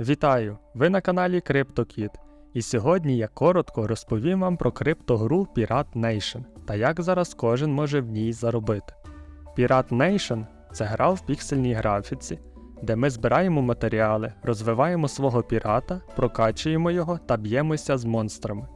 Вітаю! Ви на каналі CryptoKid. І сьогодні я коротко розповім вам про криптогру Pirate Nation та як зараз кожен може в ній заробити. Pirate Nation це гра в піксельній графіці, де ми збираємо матеріали, розвиваємо свого пірата, прокачуємо його та б'ємося з монстрами.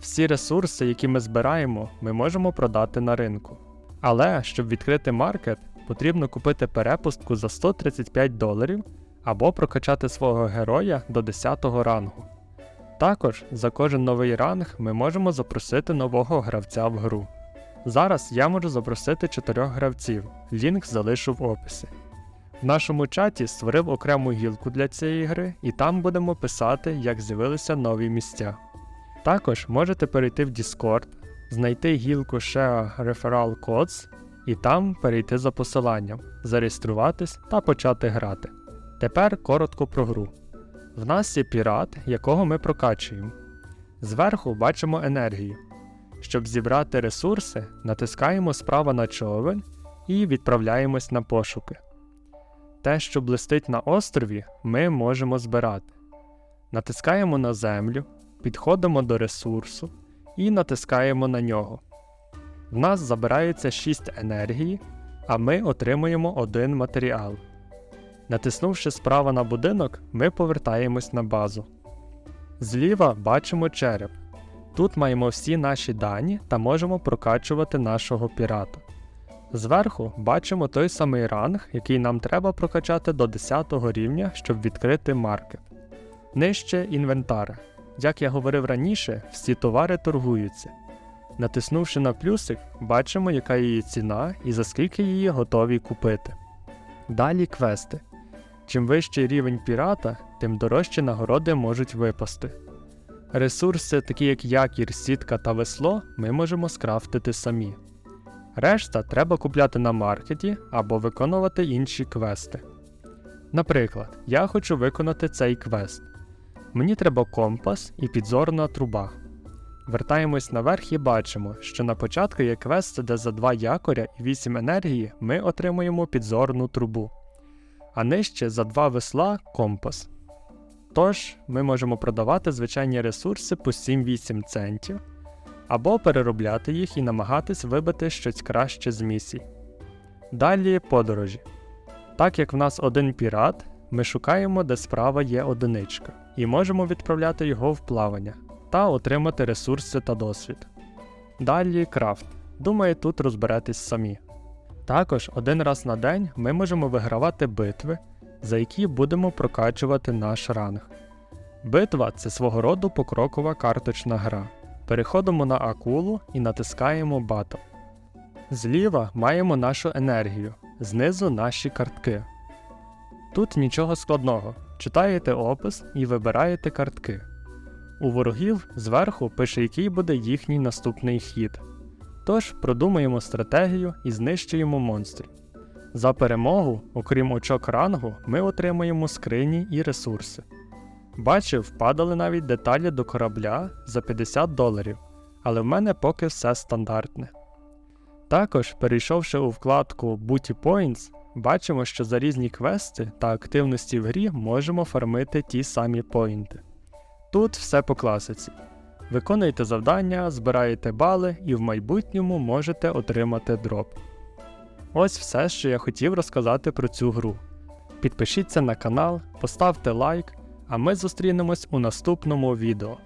Всі ресурси, які ми збираємо, ми можемо продати на ринку. Але щоб відкрити маркет, потрібно купити перепустку за 135 доларів або прокачати свого героя до 10 рангу. Також за кожен новий ранг ми можемо запросити нового гравця в гру. Зараз я можу запросити 4 гравців, лінк залишу в описі. В нашому чаті створив окрему гілку для цієї гри, і там будемо писати, як з'явилися нові місця. Також можете перейти в Discord, знайти гілку Share Referral Codes і там перейти за посиланням, зареєструватись та почати грати. Тепер коротко про гру. В нас є пірат, якого ми прокачуємо. Зверху бачимо енергію. Щоб зібрати ресурси, натискаємо справа на човен і відправляємось на пошуки. Те, що блистить на острові, ми можемо збирати. Натискаємо на землю, підходимо до ресурсу і натискаємо на нього. В нас забирається 6 енергії, а ми отримуємо один матеріал. Натиснувши справа на будинок, ми повертаємось на базу. Зліва бачимо череп. Тут маємо всі наші дані та можемо прокачувати нашого пірата. Зверху бачимо той самий ранг, який нам треба прокачати до 10 рівня, щоб відкрити маркет. Нижче інвентар. Як я говорив раніше, всі товари торгуються. Натиснувши на плюсик, бачимо, яка її ціна і за скільки її готові купити. Далі квести. Чим вищий рівень пірата, тим дорожчі нагороди можуть випасти. Ресурси, такі як якір, сітка та весло, ми можемо скрафтити самі. Решта треба купляти на маркеті або виконувати інші квести. Наприклад, я хочу виконати цей квест. Мені треба компас і підзорна труба. Вертаємось наверх і бачимо, що на початку є квест, де за 2 якоря і 8 енергії ми отримуємо підзорну трубу, а нижче за 2 весла компас. Тож ми можемо продавати звичайні ресурси по 7-8 центів, або переробляти їх і намагатись вибити щось краще з місій. Далі подорожі. Так як в нас один пірат, ми шукаємо, де справа є одиничка, і можемо відправляти його в плавання та отримати ресурси та досвід. Далі крафт. Думаю, тут розберетесь самі. Також один раз на день ми можемо вигравати битви, за які будемо прокачувати наш ранг. Битва це свого роду покрокова карточна гра. Переходимо на акулу і натискаємо Battle. Зліва маємо нашу енергію, знизу наші картки. Тут нічого складного. Читаєте опис і вибираєте картки. У ворогів зверху пише, який буде їхній наступний хід. Тож продумаємо стратегію і знищуємо монстрів. За перемогу, окрім очок рангу, ми отримуємо скрині і ресурси. Бачив, падали навіть деталі до корабля за 50 доларів, але в мене поки все стандартне. Також, перейшовши у вкладку Booty Points, бачимо, що за різні квести та активності в грі можемо фармити ті самі поінти. Тут все по класиці. Виконуєте завдання, збираєте бали і в майбутньому можете отримати дроп. Ось все, що я хотів розказати про цю гру. Підпишіться на канал, поставте лайк, а ми зустрінемось у наступному відео.